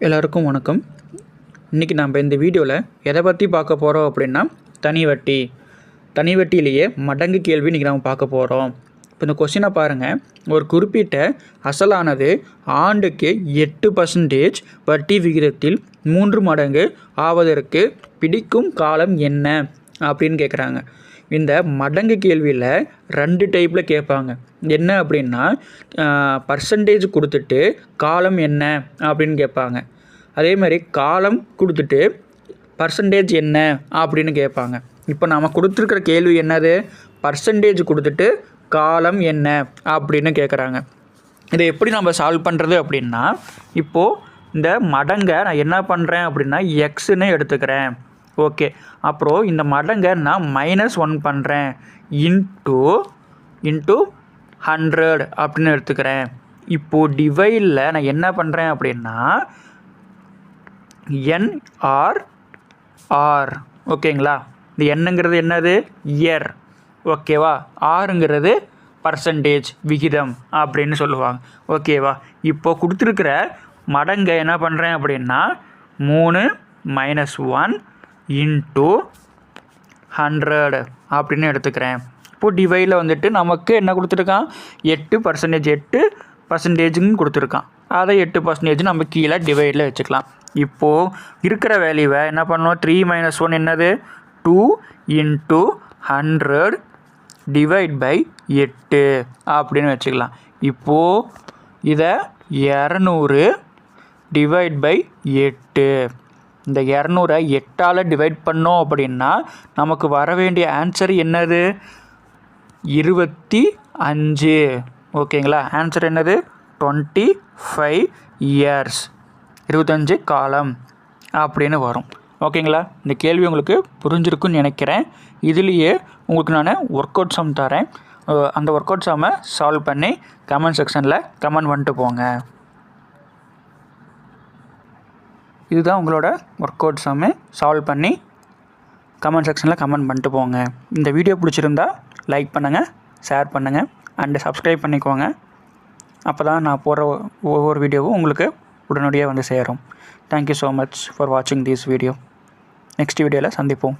எல்லாருக்கும் வணக்கம். இன்றைக்கி நம்ம இந்த வீடியோவில் எதை பற்றி பார்க்க போகிறோம் அப்படின்னா தனி வட்டி. தனி வட்டியிலேயே மடங்கு கேள்வி இன்றைக்கி நம்ம பார்க்க போகிறோம் இப்போ இந்த கொஸ்டினை பாருங்கள் ஒரு குறிப்பிட்ட அசலானது ஆண்டுக்கு எட்டு பர்சன்டேஜ் வட்டி விகிதத்தில் மூன்று மடங்கு ஆவதற்கு பிடிக்கும் காலம் என்ன? அப்படின்னு கேட்குறாங்க இந்த மடங்கு கேள்வியில் ரெண்டு டைப்பில் கேட்பாங்க. என்ன அப்படின்னா பர்சன்டேஜ் கொடுத்துட்டு காலம் என்ன அப்படின்னு கேட்பாங்க. அதே மாதிரி காலம் கொடுத்துட்டு பர்சன்டேஜ் என்ன அப்படின்னு கேட்பாங்க. இப்போ நாம் கொடுத்துருக்குற கேள்வி என்னது? பர்சன்டேஜ் கொடுத்துட்டு காலம் என்ன அப்படின்னு கேட்குறாங்க. இதை எப்படி நம்ம சால்வ் பண்ணுறது அப்படின்னா இப்போது இந்த மடங்கை நான் என்ன பண்ணுறேன் அப்படின்னா எக்ஸுன்னு எடுத்துக்கிறேன். ஓகே. அப்புறம் இந்த மடங்கை நான் மைனஸ் ஒன் பண்ணுறேன் இன்ட்டு இன்ட்டு ஹண்ட்ரட் அப்படின்னு எடுத்துக்கிறேன். இப்போது டிவைடில் நான் என்ன பண்ணுறேன் அப்படின்னா என்ஆர் ஆர் ஓகேங்களா? இந்த என்னங்கிறது என்னது? இயர் ஓகேவா? ஆறுங்கிறது பர்சன்டேஜ் விகிதம் அப்படின்னு சொல்லுவாங்க. ஓகேவா? இப்போ கொடுத்துருக்குற மடங்கை என்ன பண்ணுறேன் அப்படின்னா மூணு மைனஸ் ஒன் இன்ட்டு ஹண்ட்ரட் அப்படின்னு எடுத்துக்கிறேன். இப்போ டிவைடில் வந்துட்டு நமக்கு என்ன கொடுத்துருக்கான்? எட்டு பர்சன்டேஜ் எட்டு பர்சன்டேஜுன்னு கொடுத்துருக்கான். அதை எட்டு பர்சன்டேஜ் நம்ம கீழே டிவைடில் வச்சுக்கலாம். இப்போது இருக்கிற வேல்யூவை என்ன பண்ணணும்? த்ரீ மைனஸ் ஒன் என்னது? Two into hundred divide by எட்டு அப்படின்னு வச்சுக்கலாம். இப்போது இதை இரநூறு டிவைட் பை எட்டு இந்த இரநூறை எட்டால் டிவைட் பண்ணோம் அப்படின்னா நமக்கு வர வேண்டிய ஆன்சர் என்னது? இருபத்தி அஞ்சு. ஓகேங்களா? ஆன்சர் என்னது? டுவெண்ட்டி ஃபைவ் இயர்ஸ் இருபத்தஞ்சு காலம் அப்படின்னு வரும். ஓகேங்களா? இந்த கேள்வி உங்களுக்கு புரிஞ்சிருக்குன்னு நினைக்கிறேன். இதுலேயே உங்களுக்கு நான் ஒர்க் அவுட் சம் தரேன் அந்த ஒர்க் அவுட் சம்மை சால்வ் பண்ணி கமெண்ட் செக்ஷனில் கமெண்ட் பண்ணிட்டு போங்க. இதுதான் உங்களோட ஒர்க் அவுட் சம்மு சால்வ் பண்ணி கமெண்ட் செக்ஷனில் கமெண்ட் பண்ணிட்டு போங்க. இந்த வீடியோ பிடிச்சிருந்தா லைக் பண்ணுங்கள் ஷேர் பண்ணுங்கள் அண்டு சப்ஸ்கிரைப் பண்ணிக்கோங்க. அப்போ தான் நான் போடுற ஒவ்வொரு வீடியோவும் உங்களுக்கு உடனடியாக வந்து சேரும். Thank you so much for வாட்சிங் திஸ் வீடியோ நெக்ஸ்ட் வீடியோவில் சந்திப்போம்.